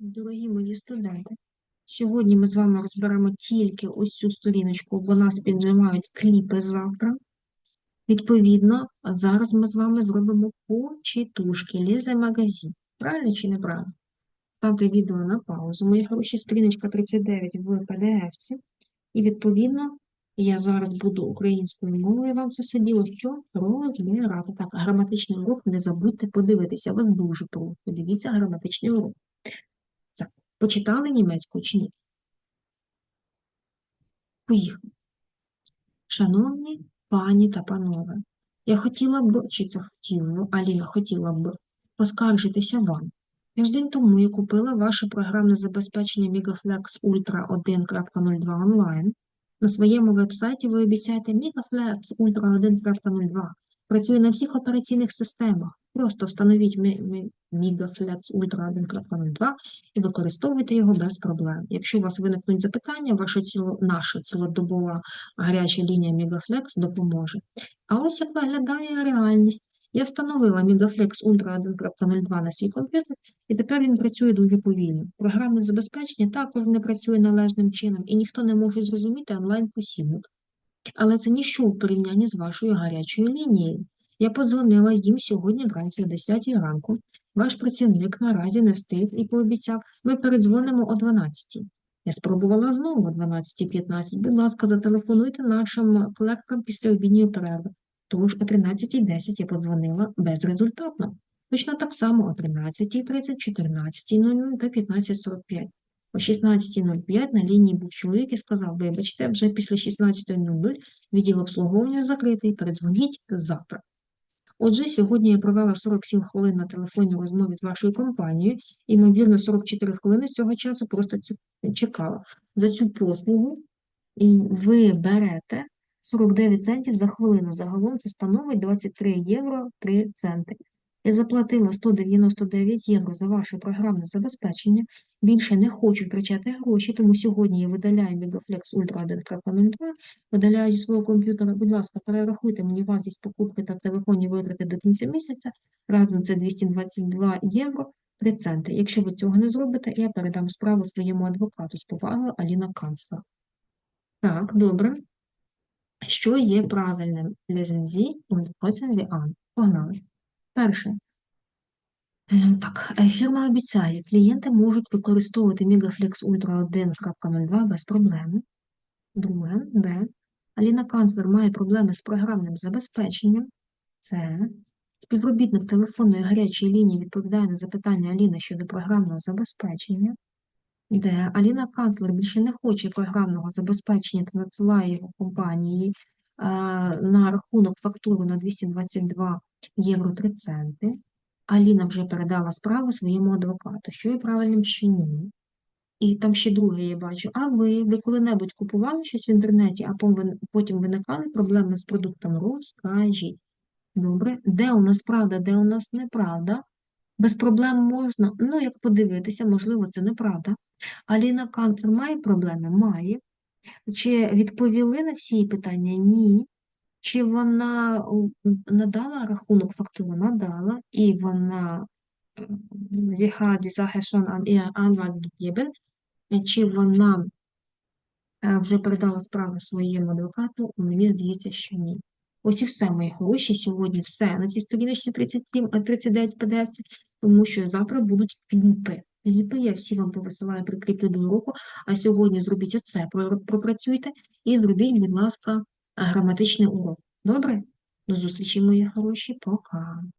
Дорогі мої студенти, сьогодні ми з вами розберемо тільки ось цю сторіночку, бо нас піджимають кліпи завтра. Відповідно, зараз ми з вами зробимо почитушки, лізе магазин. Правильно чи неправильно? Ставте відео на паузу. Мої хороші, сторіночка 39 в PDF-ці. І відповідно, я зараз буду українською мовою вам це сиділо, що розбирати. Так, граматичний урок не забудьте подивитися. Вас дуже прошу. Подивіться граматичний урок. Почитали німецьку чи ні? Поїхали. Шановні пані та панове, я хотіла б, чи це хотіла, Аліна хотіла б поскаржитися вам. Тиждень тому я купила ваше програмне забезпечення Migaflex Ultra 1.02 онлайн. На своєму вебсайті ви обіцяєте Migaflex Ultra 1.02. Працює на всіх операційних системах. Просто встановіть Migaflex Ultra 1.02 і використовуйте його без проблем. Якщо у вас виникнуть запитання, ваша ціло, наша цілодобова гаряча лінія Мегафлекс допоможе. А ось як виглядає реальність. Я встановила Megaflex Ultra 1.02 на свій комп'ютер, і тепер він працює дуже повільно. Програмне забезпечення також не працює належним чином, і ніхто не може зрозуміти онлайн-посібник. Але це ніщо в порівнянні з вашою гарячою лінією. Я подзвонила їм сьогодні вранці о 10 ранку. Ваш працівник наразі не встиг і пообіцяв, ми передзвонимо о 12. Я спробувала знову о 12.15. Будь ласка, зателефонуйте нашим колегам після обідньої перерви. Тож о 13.10 я подзвонила безрезультатно. Точно так само о 13.30, 14.00 та 15.45. О 16.05 на лінії був чоловік і сказав, вибачте, вже після 16.00 відділ обслуговування закритий, передзвоніть завтра. Отже, сьогодні я провела 47 хвилин на телефонній розмові з вашою компанією, ймовірно, 44 хвилини з цього часу просто цю чекала. За цю послугу ви берете 49 центів за хвилину. Загалом це становить 23 євро 3 центи. Я заплатила 199 євро за ваше програмне забезпечення. Більше не хочу втрачати гроші, тому сьогодні я видаляю Megaflex Ultra 1.02, видаляю зі свого комп'ютера. Будь ласка, перерахуйте мені вартість покупки та телефонні витрати до кінця місяця. Разом це 222 євро 3 центи. Якщо ви цього не зробите, я передам справу своєму адвокату з повагою Аліна Канцлер. Так, добре. Що є правильним Sie und kreuzen an? Погнали. Перше. Е, Так, е, фірма обіцяє, клієнти можуть використовувати Megaflex Ultra 1.02 без проблем. Друге, Б. Аліна Канцлер має проблеми з програмним забезпеченням. Це. Співробітник телефонної гарячої лінії відповідає на запитання Аліни щодо програмного забезпечення. Де Аліна Канцлер більше не хоче програмного забезпечення та надсилає його компанії на рахунок фактуру на 222 євро 3 центи. Аліна вже передала справу своєму адвокату, що є правильним, що ні. І там ще друге я бачу. А ви, ви коли-небудь купували щось в інтернеті, а потім виникали проблеми з продуктом? Розкажіть. Добре, де у нас правда, де у нас неправда? Без проблем можна, ну, як подивитися, можливо, це неправда. Аліна Канцлер має проблеми? Має. Чи відповіли на всі питання? Ні. Чи вона надала рахунок фактуру? Надала. І вона. Чи вона е, вже передала справу своєму адвокату? Мені здається, що ні. Ось і все, мої хороші. Сьогодні все на цій сторіночці 37, а 39 PDF, тому що завтра будуть кліпи. Кліпи я всі вам повисилаю прикріплю до уроку, а сьогодні зробіть оце, пропрацюйте і зробіть, будь ласка, граматичний урок. Добре? До зустрічі, мої хороші. Пока.